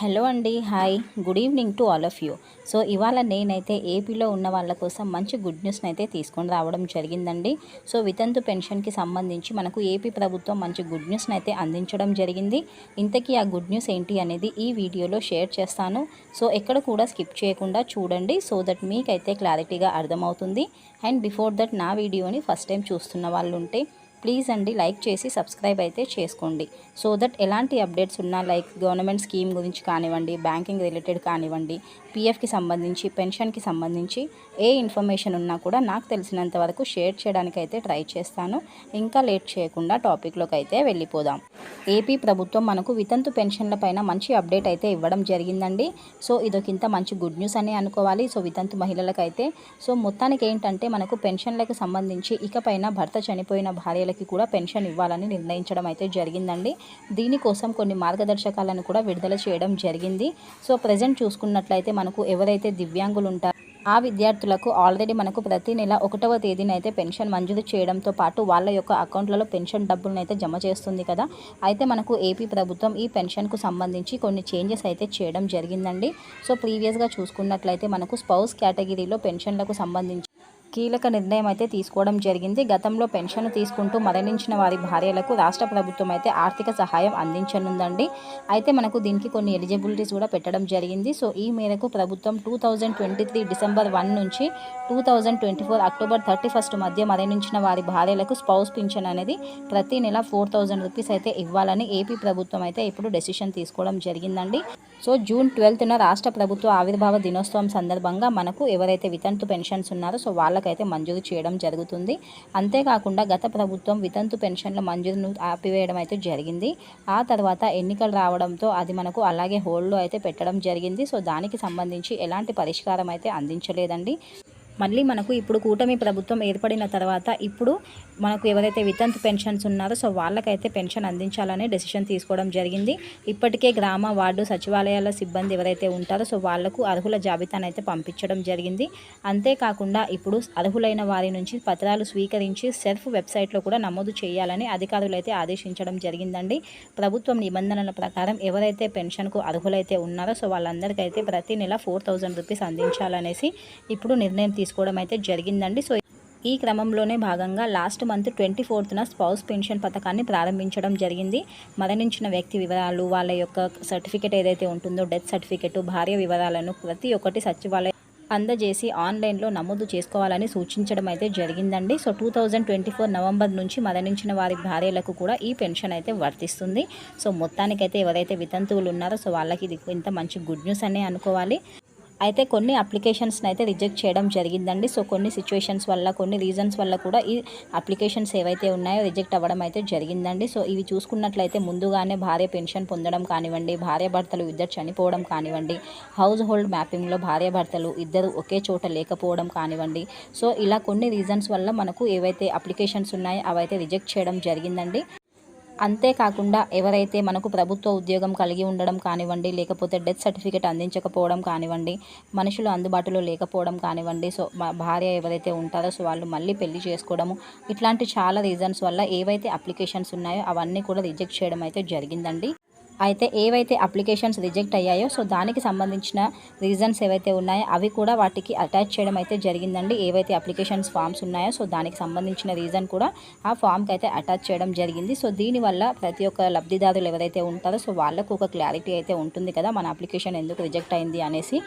Hello అండి hi. Good evening to all of you. So ఇవాళ నేనైతే ఏపీలో ఉన్న వాళ్ళ కోసం మంచి గుడ్ న్యూస్ని అయితే తీసుకొని రావడం జరిగిందండి. సో వితంతు పెన్షన్కి సంబంధించి మనకు ఏపీ ప్రభుత్వం మంచి గుడ్ న్యూస్ని అయితే అందించడం జరిగింది. ఇంతకీ ఆ గుడ్ న్యూస్ ఏంటి అనేది ఈ వీడియోలో షేర్ చేస్తాను. సో ఎక్కడ కూడా స్కిప్ చేయకుండా చూడండి సో దట్ మీకైతే క్లారిటీగా అర్థమవుతుంది. అండ్ బిఫోర్ దట్ నా వీడియోని ఫస్ట్ టైం చూస్తున్న వాళ్ళు ఉంటే ప్లీజ్ అండి లైక్ చేసి సబ్స్క్రైబ్ అయితే చేసుకోండి. సో దట్ ఎలాంటి అప్డేట్స్ ఉన్నా లైక్ గవర్నమెంట్ స్కీమ్ గురించి కానివ్వండి బ్యాంకింగ్ రిలేటెడ్ కానివ్వండి పీఎఫ్కి సంబంధించి పెన్షన్కి సంబంధించి ఏ ఇన్ఫర్మేషన్ ఉన్నా కూడా నాకు తెలిసినంత వరకు షేర్ చేయడానికి అయితే ట్రై చేస్తాను. ఇంకా లేట్ చేయకుండా టాపిక్లోకి అయితే వెళ్ళిపోదాం. ఏపీ ప్రభుత్వం మనకు వితంతు పెన్షన్ల పైన మంచి అప్డేట్ అయితే ఇవ్వడం జరిగిందండి. సో ఇదొకింత మంచి గుడ్ న్యూస్ అని అనుకోవాలి. సో వితంతు మహిళలకైతే సో మొత్తానికి ఏంటంటే మనకు పెన్షన్లకు సంబంధించి ఇకపైన భర్త చనిపోయిన భార్య భార్యలకి కూడా పెన్షన్ ఇవ్వాలని నిర్ణయించడం అయితే జరిగిందండి. దీనికోసం కొన్ని మార్గదర్శకాలను కూడా విడుదల చేయడం జరిగింది. సో ప్రజెంట్ చూసుకున్నట్లయితే మనకు ఎవరైతే దివ్యాంగులు ఉంటారో ఆ విద్యార్థులకు ఆల్రెడీ మనకు ప్రతి నెల ఒకటవ తేదీన అయితే పెన్షన్ మంజూరు చేయడంతో పాటు వాళ్ళ యొక్క అకౌంట్లలో పెన్షన్ డబ్బులను అయితే జమ చేస్తుంది కదా. అయితే మనకు ఏపీ ప్రభుత్వం ఈ పెన్షన్కు సంబంధించి కొన్ని చేంజెస్ అయితే చేయడం జరిగిందండి. సో ప్రీవియస్గా చూసుకున్నట్లయితే మనకు స్పౌస్ కేటగిరీలో పెన్షన్లకు సంబంధించి కీలక నిర్ణయం అయితే తీసుకోవడం జరిగింది. గతంలో పెన్షన్ తీసుకుంటూ మరణించిన వారి భార్యలకు రాష్ట్ర ప్రభుత్వం అయితే ఆర్థిక సహాయం అందించనుందండి. అయితే మనకు దీనికి కొన్ని ఎలిజిబిలిటీస్ కూడా పెట్టడం జరిగింది. సో ఈ మేరకు ప్రభుత్వం two thousand twenty three December one నుంచి two thousand twenty four October thirty first మధ్య మరణించిన వారి భార్యలకు స్పౌస్ పింఛన్ అనేది ప్రతి నెల ఫోర్ థౌజండ్ రూపీస్ అయితే ఇవ్వాలని ఏపీ ప్రభుత్వం అయితే ఇప్పుడు డెసిషన్ తీసుకోవడం జరిగిందండి. సో జూన్ ట్వెల్త్న రాష్ట్ర ప్రభుత్వ ఆవిర్భావ దినోత్సవం సందర్భంగా మనకు ఎవరైతే వితంతు పెన్షన్స్ ఉన్నారో సో వాళ్ళకైతే మంజూరు చేయడం జరుగుతుంది. అంతేకాకుండా గత ప్రభుత్వం వితంతు పెన్షన్ల మంజూరును ఆపివేయడం అయితే జరిగింది. ఆ తర్వాత ఎన్నికలు రావడంతో అది మనకు అలాగే హోల్డ్లో అయితే పెట్టడం జరిగింది. సో దానికి సంబంధించి ఎలాంటి పరిష్కారం అయితే అందించలేదండి. మళ్ళీ మనకు ఇప్పుడు కూటమి ప్రభుత్వం ఏర్పడిన తర్వాత ఇప్పుడు మనకు ఎవరైతే వితంత్ పెన్షన్స్ ఉన్నారో సో వాళ్ళకైతే పెన్షన్ అందించాలనే డెసిషన్ తీసుకోవడం జరిగింది. ఇప్పటికే గ్రామ వార్డు సచివాలయాల సిబ్బంది ఎవరైతే ఉంటారో సో వాళ్ళకు అర్హుల జాబితాను అయితే పంపించడం జరిగింది. అంతేకాకుండా ఇప్పుడు అర్హులైన వారి నుంచి పత్రాలు స్వీకరించి సెల్ఫ్ వెబ్సైట్లో కూడా నమోదు చేయాలని అధికారులు అయితే ఆదేశించడం జరిగిందండి. ప్రభుత్వం నిబంధనల ప్రకారం ఎవరైతే పెన్షన్కు అర్హులైతే ఉన్నారో సో వాళ్ళందరికైతే ప్రతి నెల ఫోర్ థౌజండ్ రూపీస్ అందించాలనేసి ఇప్పుడు నిర్ణయం తీసుకోవడం అయితే జరిగిందండి. సో ఈ క్రమంలోనే భాగంగా లాస్ట్ మంత్ ట్వంటీ ఫోర్త్న స్పౌస్ పెన్షన్ పథకాన్ని ప్రారంభించడం జరిగింది. మరణించిన వ్యక్తి వివరాలు వాళ్ళ యొక్క సర్టిఫికేట్ ఏదైతే ఉంటుందో డెత్ సర్టిఫికేట్ భార్య వివరాలను ప్రతి ఒక్కటి సచివాలయం అందజేసి ఆన్లైన్లో నమోదు చేసుకోవాలని సూచించడం అయితే జరిగిందండి. So two thousand twenty four November నుంచి మరణించిన వారి భార్యలకు కూడా ఈ పెన్షన్ అయితే వర్తిస్తుంది. సో మొత్తానికైతే ఎవరైతే వితంతువులు ఉన్నారో సో వాళ్ళకి ఇది ఇంత మంచి గుడ్ న్యూస్ అనే అనుకోవాలి. అయితే కొన్ని అప్లికేషన్స్ని అయితే రిజెక్ట్ చేయడం జరిగిందండి. సో కొన్ని సిచ్యువేషన్స్ వల్ల కొన్ని రీజన్స్ వల్ల కూడా ఈ అప్లికేషన్స్ ఏవైతే ఉన్నాయో రిజెక్ట్ అవ్వడం అయితే జరిగిందండి. సో ఇవి చూసుకున్నట్లయితే ముందుగానే భార్య పెన్షన్ పొందడం కానివ్వండి భార్య భర్తలు ఇద్దరు చనిపోవడం కానివ్వండి హౌస్ హోల్డ్ మ్యాపింగ్లో భార్య భర్తలు ఇద్దరు ఒకే చోట లేకపోవడం కానివ్వండి. సో ఇలా కొన్ని రీజన్స్ వల్ల మనకు ఏవైతే అప్లికేషన్స్ ఉన్నాయో అవైతే రిజెక్ట్ చేయడం జరిగిందండి. అంతేకాకుండా ఎవరైతే మనకు ప్రభుత్వ ఉద్యోగం కలిగి ఉండడం కానివ్వండి లేకపోతే డెత్ సర్టిఫికేట్ అందించకపోవడం కానివ్వండి మనుషులు అందుబాటులో లేకపోవడం కానివ్వండి సో భార్య ఎవరైతే ఉంటారో సో వాళ్ళు మళ్ళీ పెళ్ళి చేసుకోవడము ఇట్లాంటి చాలా రీజన్స్ వల్ల ఏవైతే అప్లికేషన్స్ ఉన్నాయో అవన్నీ కూడా రిజెక్ట్ చేయడం అయితే జరిగిందండి. అయితే ఏవైతే అప్లికేషన్స్ రిజెక్ట్ అయ్యాయో సో దానికి సంబంధించిన రీజన్స్ ఏవైతే ఉన్నాయో అవి కూడా వాటికి అటాచ్ చేయడం అయితే జరిగిందండి. ఏవైతే అప్లికేషన్స్ ఫామ్స్ ఉన్నాయో సో దానికి సంబంధించిన రీజన్ కూడా ఆ ఫామ్కి అయితే అటాచ్ చేయడం జరిగింది. సో దీనివల్ల ప్రతి ఒక్క లబ్ధిదారులు ఎవరైతే ఉంటారో సో వాళ్ళకు ఒక క్లారిటీ అయితే ఉంటుంది కదా మన అప్లికేషన్ ఎందుకు రిజెక్ట్ అయింది అనేసి.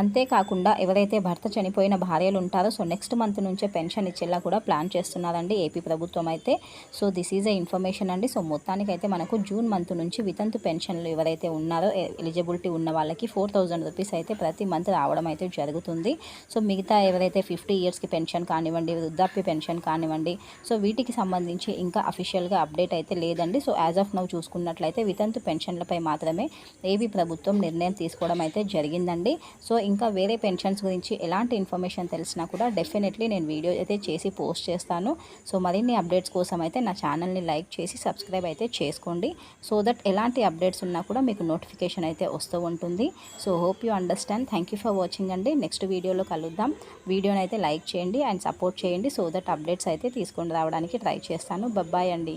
అంతేకాకుండా ఎవరైతే భర్త చనిపోయిన భార్యలు ఉంటారో సో నెక్స్ట్ మంత్ నుంచే పెన్షన్ ఇచ్చేలా కూడా ప్లాన్ చేస్తున్నారండి ఏపీ ప్రభుత్వం అయితే. So this is a information అండి. సో మొత్తానికైతే మనకు జూన్ మంత్ నుంచి వితంతు పెన్షన్లు ఎవరైతే ఉన్నారో ఎలిజిబిలిటీ ఉన్న వాళ్ళకి ఫోర్ థౌజండ్ రూపీస్ అయితే ప్రతి మంత్ రావడం అయితే జరుగుతుంది. సో మిగతా ఎవరైతే ఫిఫ్టీ ఇయర్స్కి పెన్షన్ కానివ్వండి వృద్ధాప్య పెన్షన్ కానివ్వండి సో వీటికి సంబంధించి ఇంకా అఫీషియల్గా అప్డేట్ అయితే లేదండి. సో యాజ్ ఆఫ్ నౌ చూసుకున్నట్లయితే వితంతు పెన్షన్లపై మాత్రమే ఏపీ ప్రభుత్వం నిర్ణయం తీసుకోవడం అయితే జరిగిందండి. సో ఇంకా వేరే పెన్షన్స్ గురించి ఎలాంటి ఇన్ఫర్మేషన్ తెలిసినా కూడా డెఫినెట్లీ నేను వీడియో అయితే చేసి పోస్ట్ చేస్తాను. సో మరిన్ని అప్డేట్స్ కోసం అయితే నా ఛానల్ని లైక్ చేసి సబ్స్క్రైబ్ అయితే చేసుకోండి. సో దట్ ఎలాంటి అప్డేట్స్ ఉన్నా కూడా మీకు నోటిఫికేషన్ అయితే వస్తూ ఉంటుంది. So hope you understand. Thank you for watching అండి. నెక్స్ట్ వీడియోలో కలుద్దాం. వీడియోని అయితే లైక్ చేయండి అండ్ సపోర్ట్ చేయండి. సో దట్ అప్డేట్స్ అయితే తీసుకొని రావడానికి ట్రై చేస్తాను. బబ్బాయ్ అండి.